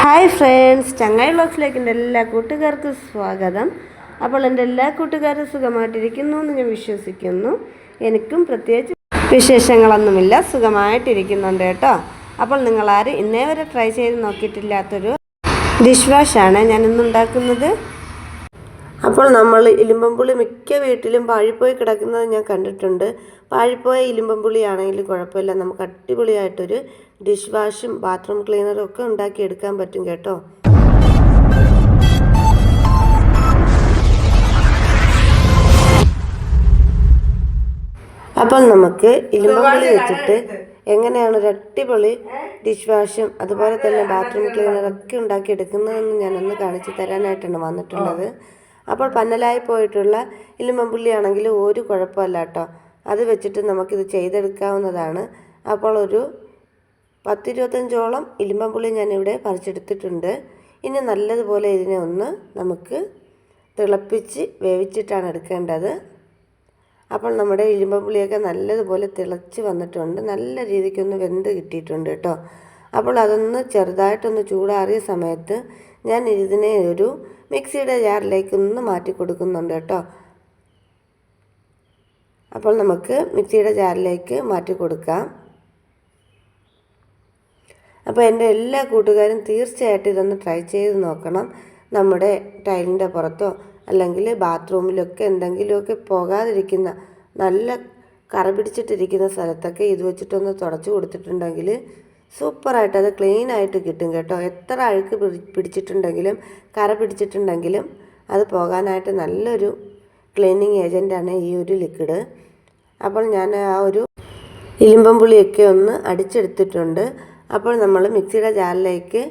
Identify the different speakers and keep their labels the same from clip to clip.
Speaker 1: Hi friends ചങ്ങായി ബ്ലോഗ്സിലേക്ക് എന്റെ എല്ലാ കൂട്ടുകാർക്കും സ്വാഗതം. അപ്പോൾ എന്റെ എല്ലാ കൂട്ടുകാരും സുഖമായിട്ടിരിക്കുന്നു എന്ന് ഞാൻ വിശ്വസിക്കുന്നു. എനിക്കും പ്രത്യേകിച്ച് വിശേഷങ്ങളൊന്നുമില്ല സുഖമായിട്ടിരിക്കുന്നുണ്ട് കേട്ടോ. അപ്പോൾ നിങ്ങളാരും ഇന്നേ വരെ ട്രൈ ചെയ്ത് നോക്കിയിട്ടില്ലാത്തൊരു ഡിഷ് വാഷാണ് ഞാൻ ഇന്നുണ്ടാക്കുന്നത്. അപ്പോൾ നമ്മൾ ഇലുമ്പമ്പുളി മിക്ക വീട്ടിലും പാഴിപ്പോയി കിടക്കുന്നത് ഞാൻ കണ്ടിട്ടുണ്ട്. പാഴിപ്പോയ ഇലുമ്പമ്പുളി ആണെങ്കിലും കുഴപ്പമില്ല നമുക്ക് അടിപൊളിയായിട്ടൊരു ഡിഷ് വാഷും ബാത്റൂം ക്ലീനറും ഒക്കെ ഉണ്ടാക്കിയെടുക്കാൻ പറ്റും കേട്ടോ. അപ്പോൾ നമുക്ക് ഇലുമ്പമ്പുളി വെച്ചിട്ട് എങ്ങനെയാണ് ഒരു അടിപൊളി ഡിഷ് വാഷും അതുപോലെ തന്നെ ബാത്റൂം ക്ലീനറൊക്കെ ഉണ്ടാക്കിയെടുക്കുന്നതെന്ന് ഞാനൊന്ന് കാണിച്ചു തരാനായിട്ടാണ് വന്നിട്ടുള്ളത്. അപ്പോൾ പന്നലായി പോയിട്ടുള്ള ഇലുമ്പമ്പുള്ളി ആണെങ്കിൽ ഒരു കുഴപ്പമില്ല കേട്ടോ. അത് വെച്ചിട്ട് നമുക്കിത് ചെയ്തെടുക്കാവുന്നതാണ്. അപ്പോൾ ഒരു പത്തിരുപത്തഞ്ചോളം ഇലുമ്പമ്പുള്ളി ഞാനിവിടെ പറിച്ചെടുത്തിട്ടുണ്ട്. ഇനി നല്ലതുപോലെ ഇതിനെ ഒന്ന് നമുക്ക് തിളപ്പിച്ച് വേവിച്ചിട്ടാണ് എടുക്കേണ്ടത്. അപ്പോൾ നമ്മുടെ ഇലുമ്പപ്പുളിയൊക്കെ നല്ലതുപോലെ തിളച്ച് വന്നിട്ടുണ്ട്. നല്ല രീതിക്കൊന്ന് വെന്ത് കിട്ടിയിട്ടുണ്ട് കേട്ടോ. അപ്പോൾ അതൊന്ന് ചെറുതായിട്ടൊന്ന് ചൂടാറിയ സമയത്ത് ഞാൻ ഇതിനെ ഒരു മിക്സിയുടെ ജാറിലേക്ക് ഒന്ന് മാറ്റി കൊടുക്കുന്നുണ്ട് കേട്ടോ. അപ്പോൾ നമുക്ക് മിക്സിയുടെ ജാറിലേക്ക് മാറ്റി കൊടുക്കാം. അപ്പോൾ എന്റെ എല്ലാ കൂട്ടുകാരും തീർച്ചയായിട്ടും ഇതൊന്ന് ട്രൈ ചെയ്ത് നോക്കണം. നമ്മുടെ ടൈലിന്റെ പുറത്തോ അല്ലെങ്കിൽ ബാത്റൂമിലൊക്കെ എന്തെങ്കിലുമൊക്കെ പോകാതിരിക്കുന്ന നല്ല കറ പിടിച്ചിട്ടിരിക്കുന്ന സ്ഥലത്തൊക്കെ ഇത് വെച്ചിട്ടൊന്ന് തുടച്ചു കൊടുത്തിട്ടുണ്ടെങ്കിൽ സൂപ്പറായിട്ട് അത് ക്ലീൻ ആയിട്ട് കിട്ടും കേട്ടോ. എത്ര അഴുക്ക് പിടിച്ചിട്ടുണ്ടെങ്കിലും കറ പിടിച്ചിട്ടുണ്ടെങ്കിലും അത് പോകാനായിട്ട് നല്ലൊരു ക്ലീനിങ് ഏജന്റാണ് ഈ ഒരു ലിക്വിഡ്. അപ്പോൾ ഞാൻ ആ ഒരു ഇലിമ്പമ്പുളിയൊക്കെ ഒന്ന് അടിച്ചെടുത്തിട്ടുണ്ട്. അപ്പോൾ നമ്മൾ മിക്സിയുടെ ജാറിലേക്ക്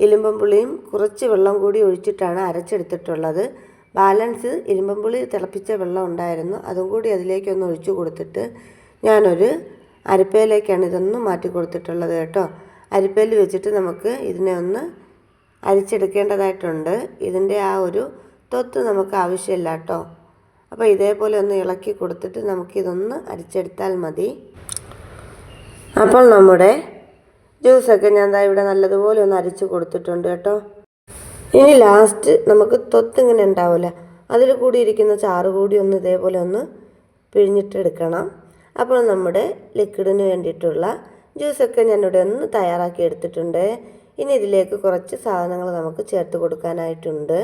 Speaker 1: ഇലിമ്പമ്പുളിയും കുറച്ച് വെള്ളം കൂടി ഒഴിച്ചിട്ടാണ് അരച്ചെടുത്തിട്ടുള്ളത്. ബാലൻസ് ഇരുമ്പമ്പുളി തിളപ്പിച്ച വെള്ളം ഉണ്ടായിരുന്നു. അതും കൂടി അതിലേക്കൊന്ന് ഒഴിച്ചു കൊടുത്തിട്ട് ഞാനൊരു അരിപ്പയിലേക്കാണ് ഇതൊന്ന് മാറ്റി കൊടുത്തിട്ടുള്ളത് കേട്ടോ. അരിപ്പയിൽ വെച്ചിട്ട് നമുക്ക് ഇതിനെ ഒന്ന് അരിച്ചെടുക്കേണ്ടതായിട്ടുണ്ട്. ഇതിന്റെ ആ ഒരു തൊത്ത് നമുക്ക് ആവശ്യമില്ല കേട്ടോ. അപ്പോൾ ഇതേപോലെ ഒന്ന് ഇളക്കി കൊടുത്തിട്ട് നമുക്കിതൊന്ന് അരിച്ചെടുത്താൽ മതി. അപ്പോൾ നമ്മുടെ ജ്യൂസൊക്കെ ഞാൻ ദാ ഇവിടെ നല്ലതുപോലെ ഒന്ന് അരിച്ച് കൊടുത്തിട്ടുണ്ട് കേട്ടോ. ഇനി ലാസ്റ്റ് നമുക്ക് തൊത്തിങ്ങനെ ഉണ്ടാവില്ല അതിൽ കൂടി ഇരിക്കുന്ന ചാറ് കൂടി ഒന്ന് ഇതേപോലെ ഒന്ന് പിഴിഞ്ഞിട്ടെടുക്കണം അപ്പോൾ നമ്മുടെ ലിക്വിഡിന് വേണ്ടിയിട്ടുള്ള ജ്യൂസൊക്കെ ഞാനിവിടെ ഒന്ന് തയ്യാറാക്കി എടുത്തിട്ടുണ്ട്. ഇനി ഇതിലേക്ക് കുറച്ച് സാധനങ്ങൾ നമുക്ക് ചേർത്ത് കൊടുക്കാനായിട്ടുണ്ട്.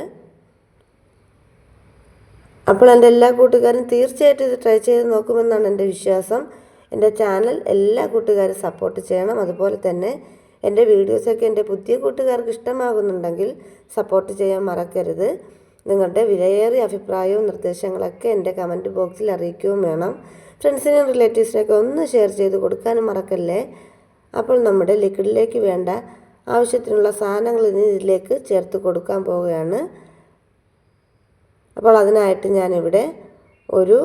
Speaker 1: അപ്പോൾ എന്റെ എല്ലാ കൂട്ടുകാരും തീർച്ചയായിട്ടും ഇത് ട്രൈ ചെയ്ത് നോക്കുമെന്നാണ് എന്റെ വിശ്വാസം. എന്റെ ചാനൽ എല്ലാ കൂട്ടുകാരും സപ്പോർട്ട് ചെയ്യണം. അതുപോലെ തന്നെ എന്റെ വീഡിയോസൊക്കെ എന്റെ പുതിയ കൂട്ടുകാർക്ക് ഇഷ്ടമാകുന്നുണ്ടെങ്കിൽ സപ്പോർട്ട് ചെയ്യാൻ മറക്കരുത്. നിങ്ങളുടെ വിലയേറിയ അഭിപ്രായവും നിർദ്ദേശങ്ങളൊക്കെ എന്റെ കമന്റ് ബോക്സിൽ അറിയിക്കുകയും വേണം. ഫ്രണ്ട്സിനും റിലേറ്റീവ്സിനൊക്കെ ഒന്ന് ഷെയർ ചെയ്ത് കൊടുക്കാനും മറക്കല്ലേ? അപ്പോൾ നമ്മുടെ ലിക്വിഡിലേക്ക് വേണ്ട ആവശ്യത്തിനുള്ള സാധനങ്ങൾ ഇതിലേക്ക് ചേർത്ത് കൊടുക്കാൻ പോവുകയാണ്. അപ്പോൾ അതിനായിട്ട് ഞാനിവിടെ ഒരു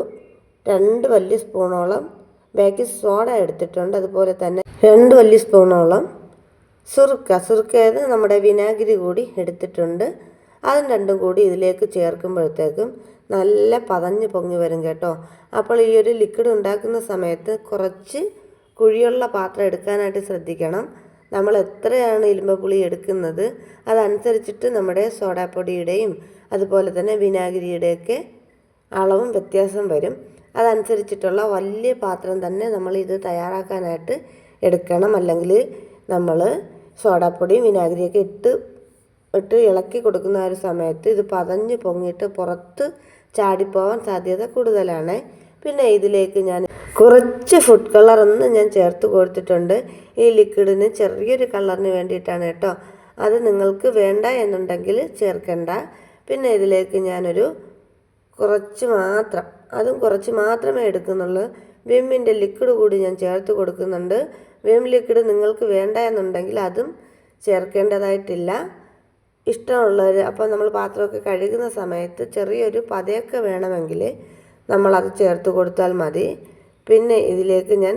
Speaker 1: രണ്ട് വലിയ സ്പൂണോളം ബേക്കിംഗ് സോഡ എടുത്തിട്ടുണ്ട്. അതുപോലെ തന്നെ രണ്ട് വലിയ സ്പൂണോളം സുറുക്ക. സുറുക്കയത് നമ്മുടെ വിനാഗിരി കൂടി എടുത്തിട്ടുണ്ട്. അതും രണ്ടും കൂടി ഇതിലേക്ക് ചേർക്കുമ്പോഴത്തേക്കും നല്ല പതഞ്ഞ് പൊങ്ങി വരും കേട്ടോ. അപ്പോൾ ഈ ഒരു ലിക്വിഡ് ഉണ്ടാക്കുന്ന സമയത്ത് കുറച്ച് കുഴിയുള്ള പാത്രം എടുക്കാനായിട്ട് ശ്രദ്ധിക്കണം. നമ്മൾ എത്രയാണ് ഇലുമ്പപ്പുളി എടുക്കുന്നത് അതനുസരിച്ചിട്ട് നമ്മുടെ സോഡാപ്പൊടിയുടെയും അതുപോലെ തന്നെ വിനാഗിരിയുടെയൊക്കെ അളവും വ്യത്യാസം വരും. അതനുസരിച്ചിട്ടുള്ള വലിയ പാത്രം തന്നെ നമ്മൾ ഇത് തയ്യാറാക്കാനായിട്ട് എടുക്കണം. അല്ലെങ്കിൽ നമ്മൾ സോഡാപ്പൊടിയും വിനാഗിരിയൊക്കെ ഇട്ട് ഇട്ട് ഇളക്കി കൊടുക്കുന്ന ഒരു സമയത്ത് ഇത് പതഞ്ഞ് പൊങ്ങിയിട്ട് പുറത്ത് ചാടിപ്പോവാൻ സാധ്യത കൂടുതലാണ്. പിന്നെ ഇതിലേക്ക് ഞാൻ കുറച്ച് ഫുഡ് കളർ ഒന്ന് ഞാൻ ചേർത്ത് കൊടുത്തിട്ടുണ്ട്. ഈ ലിക്വിഡിന് ചെറിയൊരു കളറിന് വേണ്ടിയിട്ടാണ് കേട്ടോ. അത് നിങ്ങൾക്ക് വേണ്ട എന്നുണ്ടെങ്കിൽ ചേർക്കണ്ട. പിന്നെ ഇതിലേക്ക് ഞാനൊരു കുറച്ച് മാത്രം അതും കുറച്ച് മാത്രമേ എടുക്കുന്നുള്ളൂ. വിമ്മിന്റെ ലിക്വിഡ് കൂടി ഞാൻ ചേർത്ത് കൊടുക്കുന്നുണ്ട്. വിം ലിക്വിഡ് നിങ്ങൾക്ക് വേണ്ട എന്നുണ്ടെങ്കിൽ അതും ചേർക്കേണ്ടതായിട്ടില്ല. ഇഷ്ടമുള്ളവർ അപ്പോൾ നമ്മൾ പാത്രമൊക്കെ കഴുകുന്ന സമയത്ത് ചെറിയൊരു പതയൊക്കെ വേണമെങ്കിൽ നമ്മളത് ചേർത്ത് കൊടുത്താൽ മതി. പിന്നെ ഇതിലേക്ക് ഞാൻ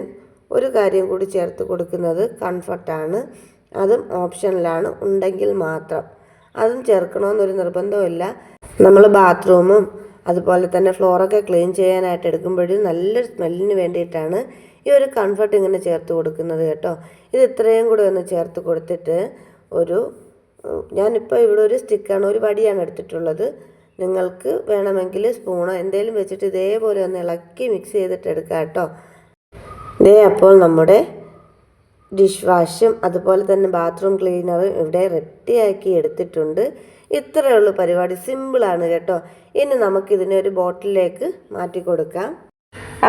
Speaker 1: ഒരു കാര്യം കൂടി ചേർത്ത് കൊടുക്കുന്നത് കംഫർട്ടാണ്. അതും ഓപ്ഷനിലാണ് ഉണ്ടെങ്കിൽ മാത്രം. അതും ചേർക്കണമെന്നൊരു നിർബന്ധമില്ല നമ്മൾ ബാത്റൂമും അതുപോലെ തന്നെ ഫ്ലോറൊക്കെ ക്ലീൻ ചെയ്യാനായിട്ട് എടുക്കുമ്പോഴും നല്ലൊരു സ്മെല്ലിന് വേണ്ടിയിട്ടാണ് ഈ ഒരു കംഫർട്ട് ഇങ്ങനെ ചേർത്ത് കൊടുക്കുന്നത് കേട്ടോ. ഇത് ഇത്രയും കൂടെ ഒന്ന് ചേർത്ത് കൊടുത്തിട്ട് ഒരു ഞാനിപ്പോൾ ഇവിടെ ഒരു സ്റ്റിക്കാണ് ഒരു വടിയാണ് എടുത്തിട്ടുള്ളത്. നിങ്ങൾക്ക് വേണമെങ്കിൽ സ്പൂണോ എന്തെങ്കിലും വെച്ചിട്ട് ഇതേപോലെ ഒന്ന് ഇളക്കി മിക്സ് ചെയ്തിട്ട് എടുക്കാം കേട്ടോ. ഇതേ അപ്പോൾ നമ്മുടെ ഡിഷ് വാഷും അതുപോലെ തന്നെ ബാത്റൂം ക്ലീനറും ഇവിടെ റെഡിയാക്കി എടുത്തിട്ടുണ്ട്. ഇത്രയേ ഉള്ളൂ പരിപാടി. സിമ്പിളാണ് കേട്ടോ. ഇനി നമുക്കിതിനെ ഒരു ബോട്ടിലേക്ക് മാറ്റി കൊടുക്കാം.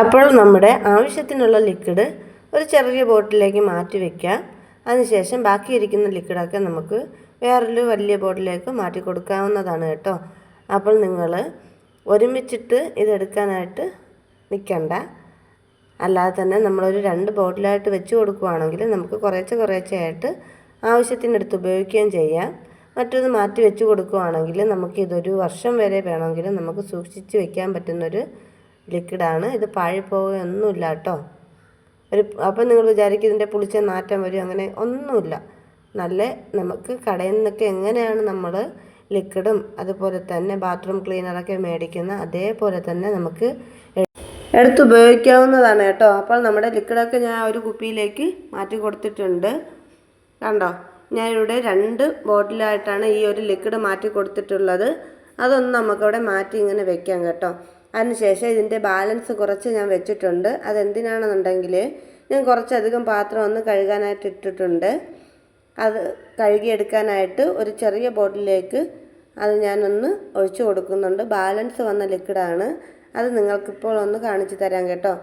Speaker 1: അപ്പോൾ നമ്മുടെ ആവശ്യത്തിനുള്ള ലിക്വിഡ് ഒരു ചെറിയ ബോട്ടിലേക്ക് മാറ്റി വെക്കാം. അതിനുശേഷം ബാക്കി ഇരിക്കുന്ന ലിക്വിഡൊക്കെ നമുക്ക് വേറൊരു വലിയ ബോട്ടിലേക്ക് മാറ്റി കൊടുക്കാവുന്നതാണ് കേട്ടോ. അപ്പോൾ നിങ്ങൾ ഒരുമിച്ചിട്ട് ഇതെടുക്കാനായിട്ട് നിൽക്കണ്ട. അല്ലാതെ തന്നെ നമ്മളൊരു രണ്ട് ബോട്ടിലായിട്ട് വെച്ച് കൊടുക്കുവാണെങ്കിൽ നമുക്ക് കുറേശ്ശെ കുറേശ്ശെയായിട്ട് ആവശ്യത്തിനടുത്ത് ഉപയോഗിക്കുകയും ചെയ്യാം. മറ്റൊന്ന് മാറ്റി വെച്ച് നമുക്ക് ഇതൊരു വർഷം വരെ വേണമെങ്കിലും നമുക്ക് സൂക്ഷിച്ച് വെക്കാൻ പറ്റുന്നൊരു ലിക്വിഡാണ്. ഇത് പാഴിപ്പോവുകയൊന്നുമില്ല കേട്ടോ. ഒരു അപ്പം നിങ്ങൾ വിചാരിക്കും ഇതിന്റെ പുളിച്ച നാറ്റം വരും അങ്ങനെ ഒന്നുമില്ല. നല്ല നമുക്ക് കടയിൽ നിന്നൊക്കെ എങ്ങനെയാണ് നമ്മൾ ലിക്വിഡും അതുപോലെ തന്നെ ബാത്റൂം ക്ലീനറൊക്കെ മേടിക്കുന്ന അതേപോലെ തന്നെ നമുക്ക് എടുത്തുപയോഗിക്കാവുന്നതാണ് കേട്ടോ. അപ്പോൾ നമ്മുടെ ലിക്വിഡൊക്കെ ഞാൻ ഒരു കുപ്പിയിലേക്ക് മാറ്റി കൊടുത്തിട്ടുണ്ട്. കണ്ടോ? ഞാൻ ഇവിടെ രണ്ട് ബോട്ടിലായിട്ടാണ് ഈ ഒരു ലിക്വിഡ് മാറ്റി കൊടുത്തിട്ടുള്ളത്. അതൊന്ന് നമുക്കവിടെ മാറ്റി ഇങ്ങനെ വെക്കാം കേട്ടോ. അതിനുശേഷം ഇതിന്റെ ബാലൻസ് കുറച്ച് ഞാൻ വെച്ചിട്ടുണ്ട്. അതെന്തിനാണെന്നുണ്ടെങ്കിൽ ഞാൻ കുറച്ചധികം പാത്രം ഒന്ന് കഴുകാനായിട്ട് ഇട്ടിട്ടുണ്ട്. അത് കഴുകിയെടുക്കാനായിട്ട് ഒരു ചെറിയ ബോട്ടിലേക്ക് അത് ഞാനൊന്ന് ഒഴിച്ചു കൊടുക്കുന്നുണ്ട്. ബാലൻസ് വന്ന ലിക്വിഡാണ് അത് നിങ്ങൾക്കിപ്പോൾ ഒന്ന് കാണിച്ചു തരാം കേട്ടോ.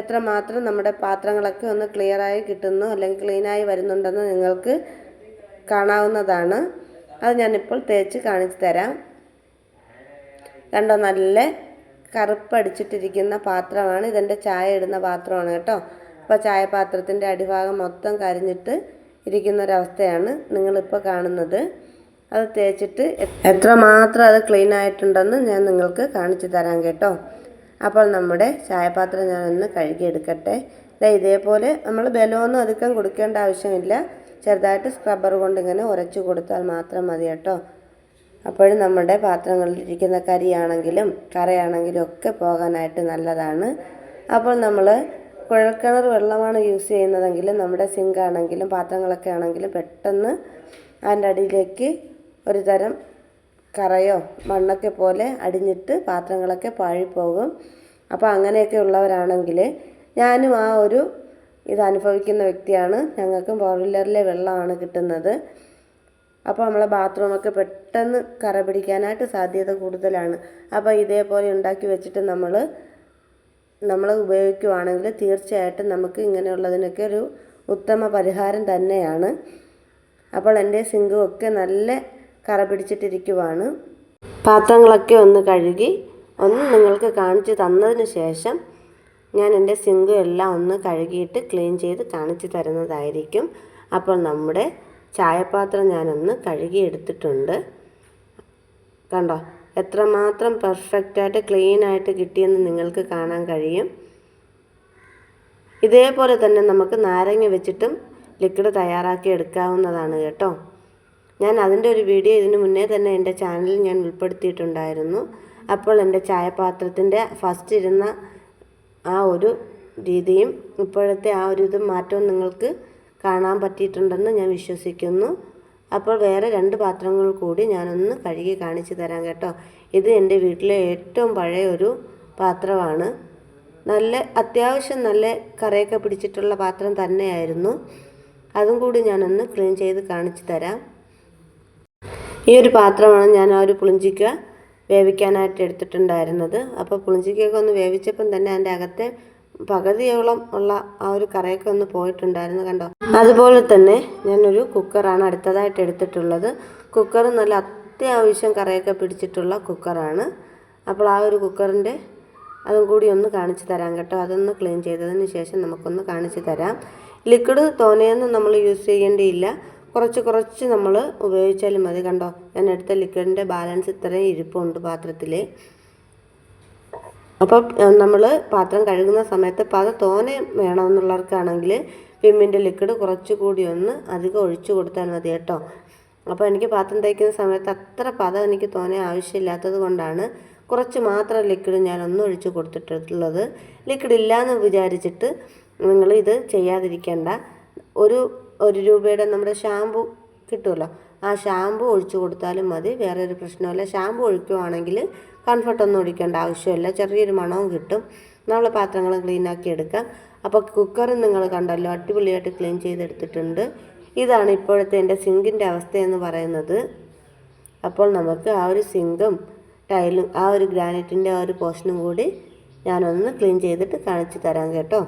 Speaker 1: എത്രമാത്രം നമ്മുടെ പാത്രങ്ങളൊക്കെ ഒന്ന് ക്ലിയറായി കിട്ടുന്നു അല്ലെങ്കിൽ ക്ലീനായി വരുന്നുണ്ടെന്ന് നിങ്ങൾക്ക് കാണാവുന്നതാണ്. അത് ഞാനിപ്പോൾ തേച്ച് കാണിച്ചു തരാം. കണ്ടോ നല്ല കറുപ്പടിച്ചിട്ടിരിക്കുന്ന പാത്രമാണ്. ഇതെന്റെ ചായ ഇടുന്ന പാത്രമാണ് കേട്ടോ. അപ്പോൾ ചായപാത്രത്തിന്റെ അടിഭാഗം മൊത്തം കരിഞ്ഞിട്ട് ഇരിക്കുന്ന ഒരവസ്ഥയാണ് നിങ്ങളിപ്പോൾ കാണുന്നത്. അത് തേച്ചിട്ട് എത്ര എത്രമാത്രം അത് ക്ലീൻ ആയിട്ടുണ്ടെന്ന് ഞാൻ നിങ്ങൾക്ക് കാണിച്ചു തരാം കേട്ടോ. അപ്പോൾ നമ്മുടെ ചായപാത്രം ഞാനൊന്ന് കഴുകിയെടുക്കട്ടെ. ഇതേപോലെ നമ്മൾ ബലമൊന്നും അധികം കൊടുക്കേണ്ട ആവശ്യമില്ല. ചെറുതായിട്ട് സ്ക്രബ്ബർ കൊണ്ട് ഇങ്ങനെ ഉരച്ചു കൊടുത്താൽ മാത്രം മതി കേട്ടോ. അപ്പോഴും നമ്മുടെ പാത്രങ്ങളിലിരിക്കുന്ന കരിയാണെങ്കിലും കറയാണെങ്കിലും ഒക്കെ പോകാനായിട്ട് നല്ലതാണ്. അപ്പോൾ നമ്മൾ കുഴൽക്കിണർ വെള്ളമാണ് യൂസ് ചെയ്യുന്നതെങ്കിൽ നമ്മുടെ സിങ്ക് ആണെങ്കിലും പാത്രങ്ങളൊക്കെ ആണെങ്കിലും പെട്ടെന്ന് അതിന്റെ അടിയിലേക്ക് ഒരു തരം കറയോ മണ്ണൊക്കെ പോലെ അടിഞ്ഞിട്ട് പാത്രങ്ങളൊക്കെ പാഴിപ്പോകും അപ്പോൾ അങ്ങനെയൊക്കെ ഉള്ളവരാണെങ്കിൽ ഞാനും ആ ഒരു ഇത് അനുഭവിക്കുന്ന വ്യക്തിയാണ്. ഞങ്ങൾക്കും ബോയിലറിലെ വെള്ളമാണ് കിട്ടുന്നത്. അപ്പോൾ നമ്മളെ ബാത്റൂമൊക്കെ പെട്ടെന്ന് കറ പിടിക്കാനായിട്ട് സാധ്യത കൂടുതലാണ്. അപ്പോൾ ഇതേപോലെ ഉണ്ടാക്കി വെച്ചിട്ട് നമ്മൾ നമ്മൾ ഉപയോഗിക്കുവാണെങ്കിൽ തീർച്ചയായിട്ടും നമുക്ക് ഇങ്ങനെയുള്ളതിനൊക്കെ ഒരു ഉത്തമ പരിഹാരം തന്നെയാണ്. അപ്പോൾ എന്റെ സിങ്കും ഒക്കെ നല്ല കറ പിടിച്ചിട്ടിരിക്കുവാണ്. പാത്രങ്ങളൊക്കെ ഒന്ന് കഴുകി ഒന്ന് നിങ്ങൾക്ക് കാണിച്ചു തന്നതിന് ശേഷം ഞാൻ എന്റെ സിങ്കും എല്ലാം ഒന്ന് കഴുകിയിട്ട് ക്ലീൻ ചെയ്ത് കാണിച്ചു തരുന്നതായിരിക്കും. അപ്പോൾ നമ്മുടെ ചായപാത്രം ഞാനൊന്ന് കഴുകി എടുത്തിട്ടുണ്ട് കണ്ടോ? എത്രമാത്രം പെർഫെക്റ്റായിട്ട് ക്ലീനായിട്ട് കിട്ടിയെന്ന് നിങ്ങൾക്ക് കാണാൻ കഴിയും. ഇതേപോലെ തന്നെ നമുക്ക് നാരങ്ങ വെച്ചിട്ടും ലിക്വിഡ് തയ്യാറാക്കി എടുക്കാവുന്നതാണ് കേട്ടോ. ഞാൻ അതിന്റെ ഒരു വീഡിയോ ഇതിന് മുന്നേ തന്നെ എന്റെ ചാനലിൽ ഞാൻ ഉൾപ്പെടുത്തിയിട്ടുണ്ടായിരുന്നു. അപ്പോൾ എന്റെ ചായപാത്രത്തിന്റെ ഫസ്റ്റ് ഇരുന്ന ആ ഒരു രീതിയും ഇപ്പോഴത്തെ ആ ഒരു ഇത് മാറ്റവും നിങ്ങൾക്ക് കാണാൻ പറ്റിയിട്ടുണ്ടെന്ന് ഞാൻ വിശ്വസിക്കുന്നു. അപ്പോൾ വേറെ രണ്ട് പാത്രങ്ങൾ കൂടി ഞാനൊന്ന് കഴുകി കാണിച്ചു തരാം കേട്ടോ. ഇത് എന്റെ വീട്ടിലെ ഏറ്റവും പഴയ ഒരു പാത്രമാണ്. നല്ല അത്യാവശ്യം നല്ല കറയൊക്കെ പിടിച്ചിട്ടുള്ള പാത്രം തന്നെയായിരുന്നു. അതും കൂടി ഞാനൊന്ന് ക്ലീൻ ചെയ്ത് കാണിച്ചു തരാം. ഈ ഒരു പാത്രമാണ് ഞാൻ ആ ഒരു പുളിഞ്ചിക്ക വേവിക്കാനായിട്ട് എടുത്തിട്ടുണ്ടായിരുന്നത്. അപ്പോൾ പുളിഞ്ചിക്കൊക്കെ ഒന്ന് വേവിച്ചപ്പം തന്നെ അതിന്റെ അകത്തെ പകുതിയോളം ഉള്ള ആ ഒരു കറയൊക്കെ ഒന്ന് പോയിട്ടുണ്ടായിരുന്നു കണ്ടോ. അതുപോലെ തന്നെ ഞാനൊരു കുക്കറാണ് അടുത്തതായിട്ട് എടുത്തിട്ടുള്ളത്. കുക്കർ നല്ല അത്യാവശ്യം കറയൊക്കെ പിടിച്ചിട്ടുള്ള കുക്കറാണ്. അപ്പോൾ ആ ഒരു കുക്കറിന്റെ അതും കൂടി ഒന്ന് കാണിച്ചു തരാം കേട്ടോ. അതൊന്ന് ക്ലീൻ ചെയ്തതിന് ശേഷം നമുക്കൊന്ന് കാണിച്ചു തരാം. ലിക്വിഡ് തോനെയൊന്നും നമ്മൾ യൂസ് ചെയ്യേണ്ടിയില്ല. കുറച്ച് കുറച്ച് നമ്മൾ ഉപയോഗിച്ചാലും മതി കണ്ടോ? ഞാൻ എടുത്ത ലിക്വിഡിന്റെ ബാലൻസ് ഇത്രയും ഇരിപ്പുണ്ട് പാത്രത്തിൽ അപ്പം നമ്മൾ പാത്രം കഴുകുന്ന സമയത്ത് പത തോനെ വേണമെന്നുള്ളവർക്കാണെങ്കിൽ വിമ്മിന്റെ ലിക്വിഡ് കുറച്ചുകൂടി ഒന്ന് അധികം ഒഴിച്ചു കൊടുത്താൽ മതി കേട്ടോ. അപ്പോൾ എനിക്ക് പാത്രം തയ്ക്കുന്ന സമയത്ത് അത്ര പദം എനിക്ക് തോനെ ആവശ്യമില്ലാത്തത് കൊണ്ടാണ് കുറച്ച് മാത്രം ലിക്വിഡ് ഞാൻ ഒന്ന് ഒഴിച്ചു കൊടുത്തിട്ടുള്ളത്. ലിക്വിഡ് ഇല്ലയെന്ന് വിചാരിച്ചിട്ട് നിങ്ങൾ ഇത് ചെയ്യാതിരിക്കേണ്ട. ഒരു ഒരു രൂപയുടെ നമ്മുടെ ഷാമ്പു കിട്ടുമല്ലോ. ആ ഷാമ്പു ഒഴിച്ചു കൊടുത്താലും മതി വേറെ ഒരു പ്രശ്നമില്ല ഷാമ്പു ഒഴിക്കുവാണെങ്കിൽ കംഫർട്ടൊന്നും ഒഴിക്കേണ്ട ആവശ്യമില്ല. ചെറിയൊരു മണവും കിട്ടും. നമ്മൾ പാത്രങ്ങൾ ക്ലീനാക്കി എടുക്കാം. അപ്പോൾ കുക്കറും നിങ്ങൾ കണ്ടല്ലോ അടിപൊളിയായിട്ട് ക്ലീൻ ചെയ്തെടുത്തിട്ടുണ്ട്. ഇതാണ് ഇപ്പോഴത്തെ എന്റെ സിങ്കിന്റെ അവസ്ഥയെന്ന് പറയുന്നത്. അപ്പോൾ നമുക്ക് ആ ഒരു സിങ്കും ടൈലും ആ ഒരു ഗ്രാനൈറ്റിന്റെ ആ ഒരു പോർഷനും കൂടി ഞാനൊന്ന് ക്ലീൻ ചെയ്തിട്ട് കാണിച്ചു തരാം കേട്ടോ.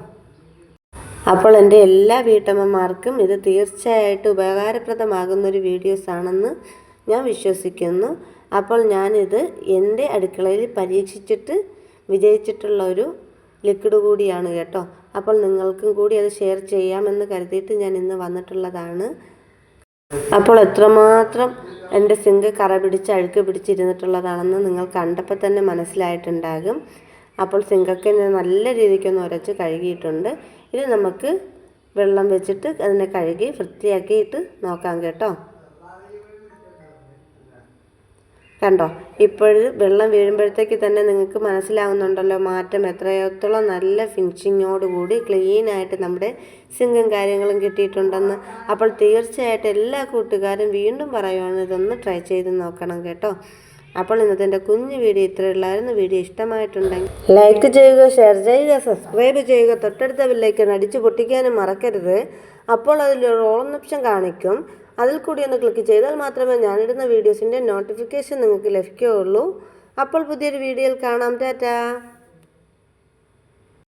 Speaker 1: അപ്പോൾ എന്റെ എല്ലാ വീട്ടമ്മമാർക്കും ഇത് തീർച്ചയായിട്ടും ഉപകാരപ്രദമാകുന്ന ഒരു വീഡിയോസ് ആണെന്ന് ഞാൻ വിശ്വസിക്കുന്നു. അപ്പോൾ ഞാനിത് എന്റെ അടുക്കളയിൽ പരീക്ഷിച്ചിട്ട് വിജയിച്ചിട്ടുള്ള ഒരു ലിക്വിഡ് കൂടിയാണ് കേട്ടോ. അപ്പോൾ നിങ്ങൾക്കും കൂടി അത് ഷെയർ ചെയ്യാമെന്ന് കരുതിയിട്ട് ഞാൻ ഇന്ന് വന്നിട്ടുള്ളതാണ്. അപ്പോൾ എത്രമാത്രം എന്റെ സിങ്ക് കറ പിടിച്ച് അഴുക്ക് പിടിച്ചിരുന്നിട്ടുള്ളതാണെന്ന് നിങ്ങൾ കണ്ടപ്പോൾ തന്നെ മനസ്സിലായിട്ടുണ്ടാകും. അപ്പോൾ സിങ്കൊക്കെ ഞാൻ നല്ല രീതിക്കൊന്ന് ഉരച്ച് കഴുകിയിട്ടുണ്ട്. ഇനി നമുക്ക് വെള്ളം വെച്ചിട്ട് അതിനെ കഴുകി വൃത്തിയാക്കിയിട്ട് നോക്കാം കേട്ടോ. കണ്ടോ? ഇപ്പോഴും വെള്ളം വീഴുമ്പോഴത്തേക്ക് തന്നെ നിങ്ങൾക്ക് മനസ്സിലാവുന്നുണ്ടല്ലോ മാറ്റം എത്രയോത്തോളം നല്ല ഫിനിഷിങ്ങോടുകൂടി ക്ലീനായിട്ട് നമ്മുടെ സിങ്കും കാര്യങ്ങളും കിട്ടിയിട്ടുണ്ടെന്ന്. അപ്പോൾ തീർച്ചയായിട്ടും എല്ലാ കൂട്ടുകാരും വീണ്ടും പറയുവാണ് ഇതൊന്ന് ട്രൈ ചെയ്ത് നോക്കണം കേട്ടോ. അപ്പോൾ ഇന്നത്തെ എന്റെ കുഞ്ഞു വീഡിയോ ഇത്രയുള്ളായിരുന്നു. വീഡിയോ ഇഷ്ടമായിട്ടുണ്ടെങ്കിൽ ലൈക്ക് ചെയ്യുക ഷെയർ ചെയ്യുക സബ്സ്ക്രൈബ് ചെയ്യുക. തൊട്ടടുത്ത ബില്ലേക്ക് അടിച്ചു പൊട്ടിക്കാനും മറക്കരുത്. അപ്പോൾ അതിലൊരു ഓൺ ഓപ്ഷൻ കാണിക്കും. അതിൽ കൂടി ഒന്ന് ക്ലിക്ക് ചെയ്താൽ മാത്രമേ ഞാനിടുന്ന വീഡിയോസിന്റെ നോട്ടിഫിക്കേഷൻ നിങ്ങൾക്ക് ലഭിക്കുകയുള്ളൂ. അപ്പോൾ പുതിയൊരു വീഡിയോയിൽ കാണാം. ടാറ്റാ.